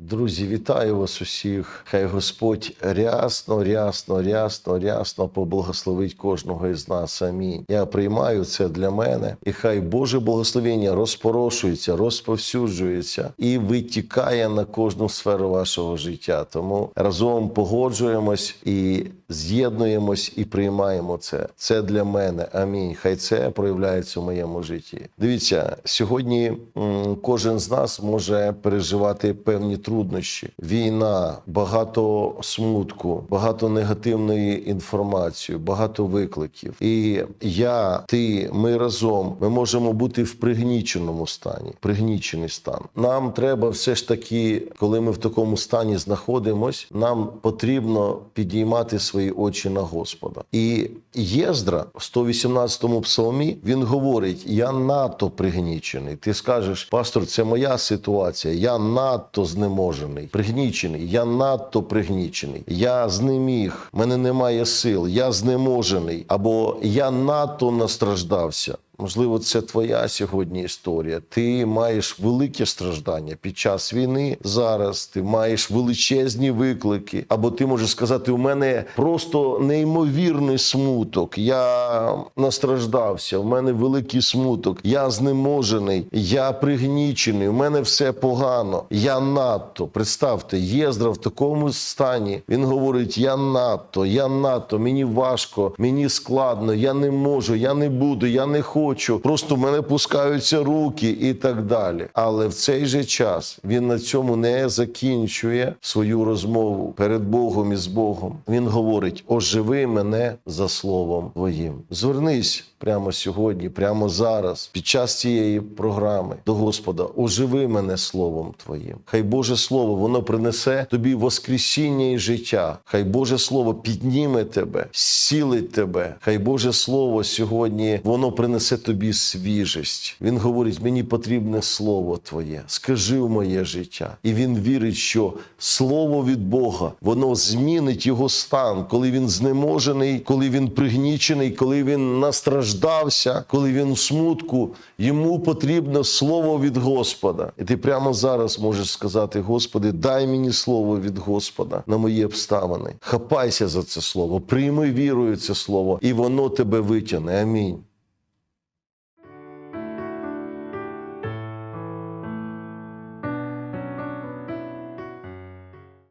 Друзі, вітаю вас усіх. Хай Господь рясно, рясно, рясно, рясно поблагословить кожного із нас. Амінь. Я приймаю це для мене, і хай Боже благословення розпорошується, розповсюджується і витікає на кожну сферу вашого життя. Тому разом погоджуємось і з'єднуємось і приймаємо це. Це для мене. Амінь. Хай це проявляється в моєму житті. Дивіться, сьогодні кожен з нас може переживати певні труднощі. Війна, багато смутку, багато негативної інформації, багато викликів. І я, ти, ми разом ми можемо бути в пригніченому стані, пригнічений стан. Нам треба все ж таки, коли ми в такому стані знаходимось, нам потрібно підіймати свої очі на Господа. І Єздра в 118-му псалмі він говорить: Я надто пригнічений. Ти скажеш, пастор, це моя ситуація. Я надто знеможений, пригнічений. Я надто пригнічений. Я знеміг, мене немає сил, я знеможений, або я надто настраждався. Можливо, це твоя сьогодні історія. Ти маєш велике страждання під час війни. Зараз ти маєш величезні виклики. Або ти можеш сказати: у мене просто неймовірний смуток. Я настраждався, в мене великий смуток. Я знеможений, я пригнічений. У мене все погано. Я надто. Представте, Єздра в такому стані. Він говорить: я надто, я надто, мені важко, мені складно, я не можу, я не буду, я не хочу, просто в мене пускаються руки і так далі. Але в цей же час він на цьому не закінчує свою розмову перед Богом і з Богом. Він говорить: оживи мене за словом твоїм. Звернись прямо сьогодні, прямо зараз, під час цієї програми до Господа, оживи мене словом Твоїм. Хай Боже Слово воно принесе тобі воскресіння і життя. Хай Боже Слово підніме тебе, зцілить тебе. Хай Боже Слово сьогодні воно принесе тобі свіжість. Він говорить: мені потрібне слово Твоє. Скажи в моє життя. І він вірить, що слово від Бога воно змінить його стан, коли він знеможений, коли він пригнічений, коли він настраждався, коли він в смутку. Йому потрібно слово від Господа. І ти прямо зараз можеш сказати: Господи, дай мені слово від Господа на мої обставини. Хапайся за це слово, прийми вірою це слово, і воно тебе витягне. Амінь.